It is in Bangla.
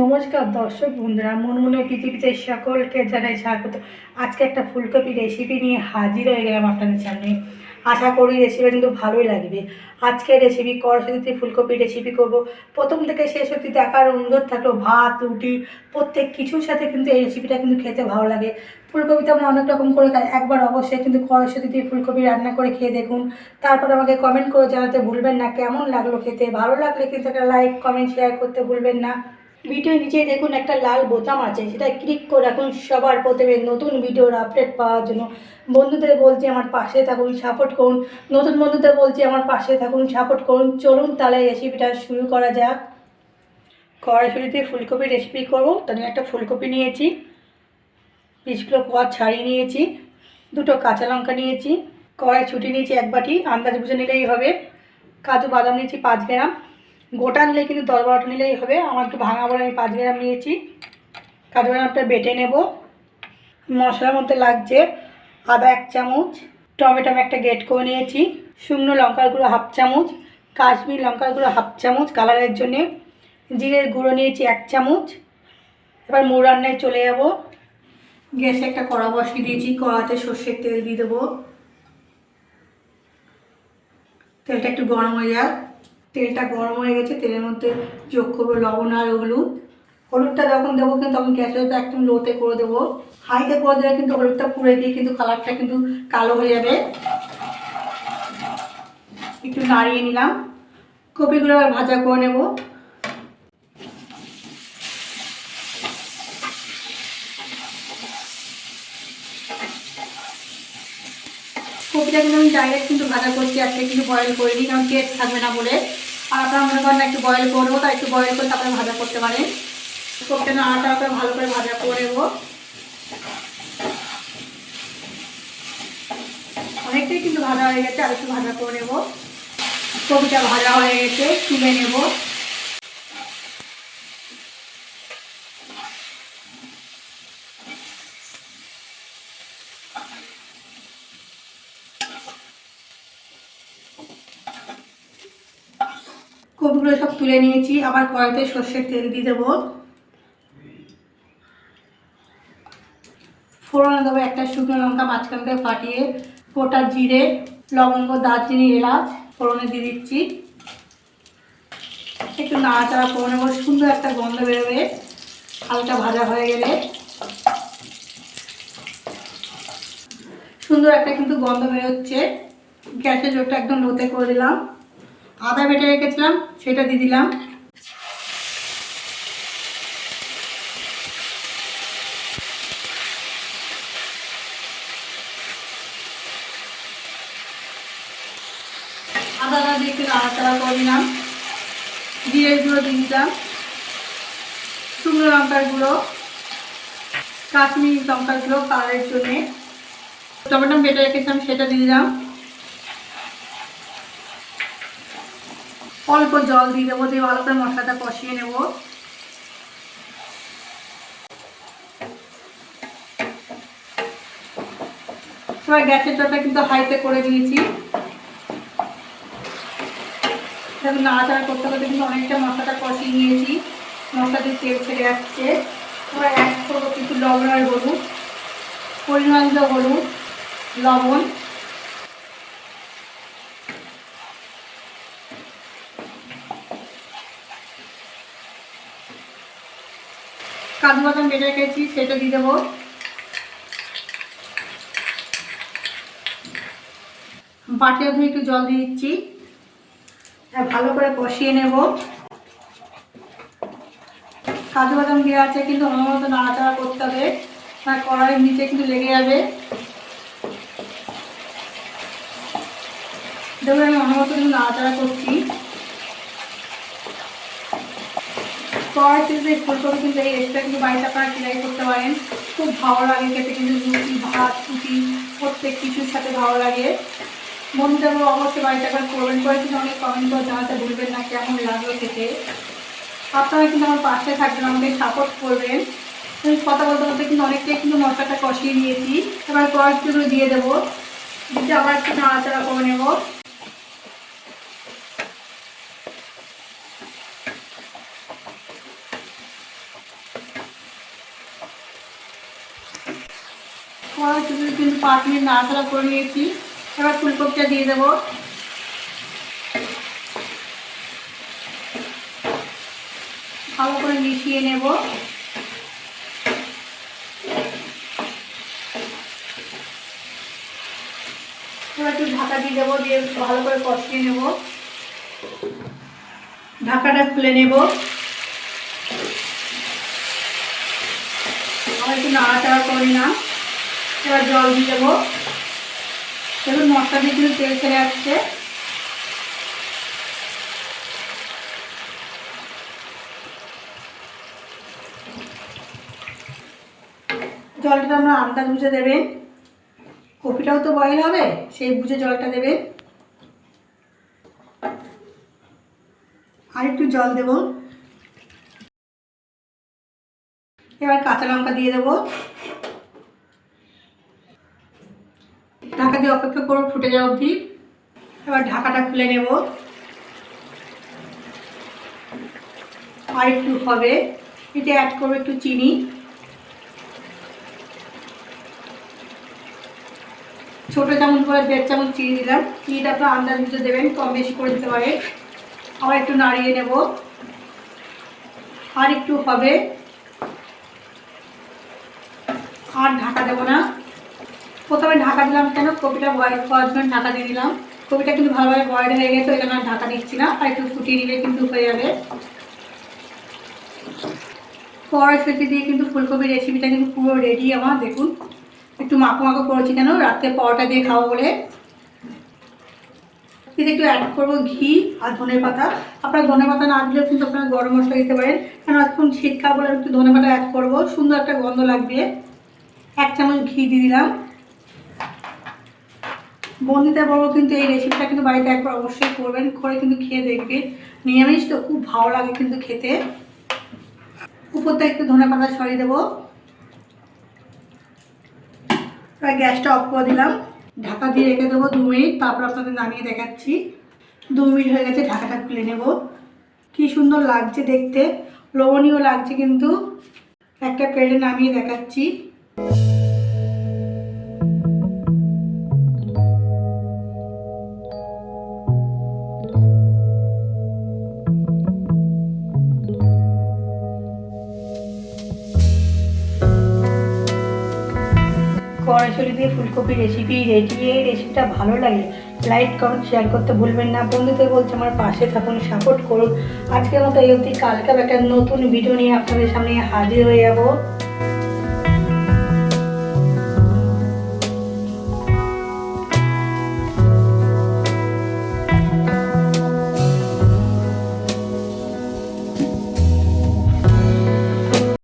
নমস্কার দর্শক বন্ধুরা মনমনে পৃথিবীতে সকলকে জানাই স্বাগত। আজকে একটা ফুলকপি রেসিপি নিয়ে হাজির হয়ে গেলাম আপনাদের সামনে। আশা করি রেসিপি কিন্তু ভালোই লাগবে। আজকে রেসিপি কড়াশুটিতে ফুলকপি রেসিপি করব। প্রথম থেকে শেষ অবধি দেখার অনুরোধ থাকল ভাত, রুটি, প্রত্যেক কিছুর সাথে কিন্তু এই রেসিপিটা কিন্তু খেতে ভালো লাগে। ফুলকপিতে আমরা অনেক রকম করে খাই, একবার অবশ্যই কিন্তু কড়াশুটি দিয়ে ফুলকপি রান্না করে খেয়ে দেখুন। তারপর আমাকে কমেন্ট করে জানাতে ভুলবেন না, কেমন লাগল খেতে? ভালো লাগলে কিন্তু একটা লাইক কমেন্ট শেয়ার করতে ভুলবেন না। ভিডিওর নিচে দেখুন একটা লাল বোতাম আছে, সেটা ক্লিক করে রাখুন। সবার প্রথমে নতুন ভিডিওর আপডেট পাওয়ার জন্য। বন্ধুদের বলছি আমার পাশে থাকুন সাপোর্ট করুন। নতুন বন্ধুদের বলছি আমার পাশে থাকুন সাপোর্ট করুন। চলুন তাহলে রেসিপিটা শুরু করা যাক। কড়াইশুড়িতে ফুলকপি রেসিপি করব। তার একটা ফুলকপি নিয়েছি। বিশ পিসগুলো কোয়া ছাড়িয়ে নিয়েছি। দুটো কাঁচা লঙ্কা নিয়েছি। কড়াই ছুটি নিয়েছি এক বাটি, আন্দাজ বুঝে নিলেই হবে। কাজু বাদাম নিয়েছি পাঁচ গ্রাম। গোটা নিলে কিন্তু দশ বারোটা নিলেই হবে। আমার একটু ভাঙা বলে আমি পাঁচ গ্রাম নিয়েছি। কাজু বাদামটা বেটে নেব। মশলার মধ্যে লাগছে আদা এক চামচ, টমেটো আমি একটা গেট করে নিয়েছি, শুকনো লঙ্কার গুঁড়ো হাফ চামচ, কাশ্মীর লঙ্কার গুঁড়ো হাফ চামচ কালারের জন্যে, জিরের গুঁড়ো নিয়েছি এক চামচ। এবার মুড় রান্নায় চলে যাব। গ্যাসে একটা কড়া বসিয়ে দিয়েছি, কড়াতে সর্ষের তেল দিয়ে দেবো। তেলটা একটু গরম হয়ে যাক। তেলটা গরম হয়ে গেছে, তেলের মধ্যে যোগ করব লবণ আর হলুদ। হলুদটা যখন দেবো কিন্তু গ্যাসের তো একদম লোতে করে দেবো। হাইতে করে দেবে কিন্তু হলুদটা পুড়ে দিয়ে কিন্তু কালারটা কিন্তু কালো হয়ে যাবে। একটু নাড়িয়ে নিলাম। কপিগুলো আবার ভাজা করে নেব। কপিটা কিন্তু আমি ডাইরেক্ট কিন্তু ভাজা করছি, আজকে কিন্তু বয়েল করিনি, কারণ টেস্ট থাকবে না বলে। আর আপনারা মনে করেন একটু বয়েল করব তাই একটু বয়েল করে তারপরে ভাজা করতে পারেন কপিটা না আটা করে ভালো করে ভাজা করে নেব। অনেকটাই কিন্তু ভাজা হয়ে গেছে, আর একটু ভাজা করে নেব। কপিটা ভাজা হয়ে গেছে, তুলে নেব। কপিগুলো সব তুলে নিয়েছি। আবার কড়াইতে সর্ষের তেল দিয়ে দেবো। ফোড়নে দেবো একটা শুকনো লঙ্কা মাঝখান থেকে ফাটিয়ে গোটা জিরে, লবঙ্গ, দারচিনি, এলাচ ফোড়নে দিয়ে দিচ্ছি। একটু নাড়াচাড়া করে নেব, সুন্দর একটা গন্ধ বেরোবে। হালকা ভাজা হয়ে গেলে। সুন্দর একটা কিন্তু গন্ধ বেরোচ্ছে। গ্যাসের জোরটা একদম লোতে করে দিলাম। আদা বেটে রেখেছিলাম, সেটা দিয়ে দিলাম। আদা আদা দিয়ে একটু নাড়াচাড়া করে দিলাম জিরের গুঁড়ো দিয়ে দিলাম। শুকনো লঙ্কার গুঁড়ো, কাশ্মীরি লঙ্কার গুঁড়ো কালারের জন্যে। টমেটো বেটে রেখেছিলাম, সেটা দিয়ে দিলাম। অল্প জল দিয়ে দেবো দিয়ে ভালো করে মশলাটা কষিয়ে নেব। এবার গ্যাসের জলটা কিন্তু হাইতে করে দিয়েছি। নাড়াচাড়া করতে করতে কিন্তু অনেকটা মশলাটা কষিয়ে নিয়েছি। মশলা দিয়ে তেল ছেড়ে যাচ্ছে এবার এক করব কিছু লবণ আর হলুদ। পরিমাণ হলুদ, লবণ। কাজু বাদাম বেটে রেখেছি, সেটা দিয়ে দেবো। বাটির ধুয়ে একটু জল দিয়ে দিচ্ছি। আর ভালো করে কষিয়ে নেব। কাজু বাদাম দেওয়া আছে, কিন্তু আমার মতো নাড়াচাড়া করতে হবে। আর কড়াইয়ের নিচে কিন্তু লেগে যাবে। দেখুন, আমি আমার মতো কিন্তু নাড়াচাড়া করছি। কড়াই কিন্তু এই ফুলকপি কিন্তু এই রেসিপিটা কিন্তু বাড়িতে আপনারা ট্রাই করতে পারেন। খুব ভালো লাগে খেতে, কিন্তু রুটি, ভাত, রুটি, প্রত্যেক কিছুর সাথে ভালো লাগে। বন্ধুদের অবশ্যই বাড়িতে একবার করবেন। করে কিন্তু অনেক কমেন্ট করে জানাতে ভুলবেন না কেমন লাগল খেতে। আপনারা কিন্তু আমার পাশে থাকবেন, আমাকে সাপোর্ট করবেন। কথা বলতে বলতে কিন্তু অনেকটাই কিন্তু মশলাটা কষিয়ে নিয়েছি। এবার কয়েকগুলো দিয়ে দেবো। দিতে আবার একটু নাড়াচাড়া করে নেব। কড়াই কিন্তু পাঁচ মিনিট নাড়াচাড়া করে নিয়েছি। এবার ফুলকপিটা দিয়ে দেবো। ভালো করে মিশিয়ে নেব। একটু ঢাকা দিয়ে দেবো, দিয়ে ভালো করে কষিয়ে নেব। ঢাকাটা খুলে নেব। আবার একটু নাড়াচাড়া করে না এবার জল দিয়ে দেবো। দেখুন, মশলা দিয়ে কিন্তু তেল ছেড়ে আসছে। জলটা আমরা আন্দাজ বুঝে দেবেন। কপিটাও তো বয়েল হবে, সেই বুঝে জলটা দেবেন। আর একটু জল দেব। এবার কাঁচা লঙ্কা দিয়ে দেবো। দিয়ে অপেক্ষা করব ফুটে যাওয়া অবধি। এবার ঢাকাটা খুলে নেব। আর একটু হবে। এতে অ্যাড করব একটু চিনি। ছোটো চামচ করে দেড় চামচ চিনি দিলাম। চিনিটা আপনার আন্দাজ বুঝে দেবেন, কম বেশি করে দিতে পারে। আবার একটু নাড়িয়ে নেব। আর একটু হবে। আর ঢাকা দেবো না। প্রথমে ঢাকা দিলাম কেন? কপিটা বয়েল করার জন্য ঢাকা দিয়ে দিলাম। কপিটা কিন্তু ভালোভাবে বয়েল হয়ে গেছে, ওই জন্য ঢাকা দিচ্ছি না। আর একটু ফুটিয়ে নিলে কিন্তু হয়ে যাবে। কড়াইশুটি দিয়ে কিন্তু ফুলকপির রেসিপিটা কিন্তু পুরো রেডি আমার, দেখুন। একটু মাখো মাখো করেছি কেন? রাত্রে পরোটা দিয়ে খাব বলে। এতে একটু অ্যাড করব ঘি আর ধনে পাতা। আপনার ধনে পাতা না দিলেও কিন্তু আপনারা গরম মশলা দিতে পারেন। কারণ এখন শীতকাল বলে একটু ধনে পাতা অ্যাড করব। সুন্দর একটা গন্ধ লাগবে। এক চামচ ঘি দিয়ে দিলাম। বন্ধুতে বলব কিন্তু এই রেসিপিটা কিন্তু বাড়িতে একবার অবশ্যই করবেন, করে কিন্তু খেয়ে দেখবে। নিরামিষ তো খুব ভালো লাগে কিন্তু খেতে। উপর থেকে একটু ধনে পাতা ছড়িয়ে দেবো। গ্যাসটা অফ করে দিলাম। ঢাকা দিয়ে রেখে দেবো দু মিনিট, তারপর আপনাদের নামিয়ে দেখাচ্ছি। দু মিনিট হয়ে গেছে, ঢাকাটা খুলে নেব। কি সুন্দর লাগছে দেখতে, লোভনীয় লাগছে কিন্তু। একটা প্লেটে নামিয়ে দেখাচ্ছি। কড়াইশুটি দিয়ে ফুলকপি রেসিপি রেডি এই রেসিপিটা ভালো লাগে। লাইক কমেন্ট শেয়ার করতে ভুলবেন না। বন্ধুদের বলছে, আমার পাশে থাকুন সাপোর্ট করুন। আজকের মতো এই অবধি। কালকে একটা নতুন ভিডিও নিয়ে আপনাদের সামনে হাজির হয়ে যাব।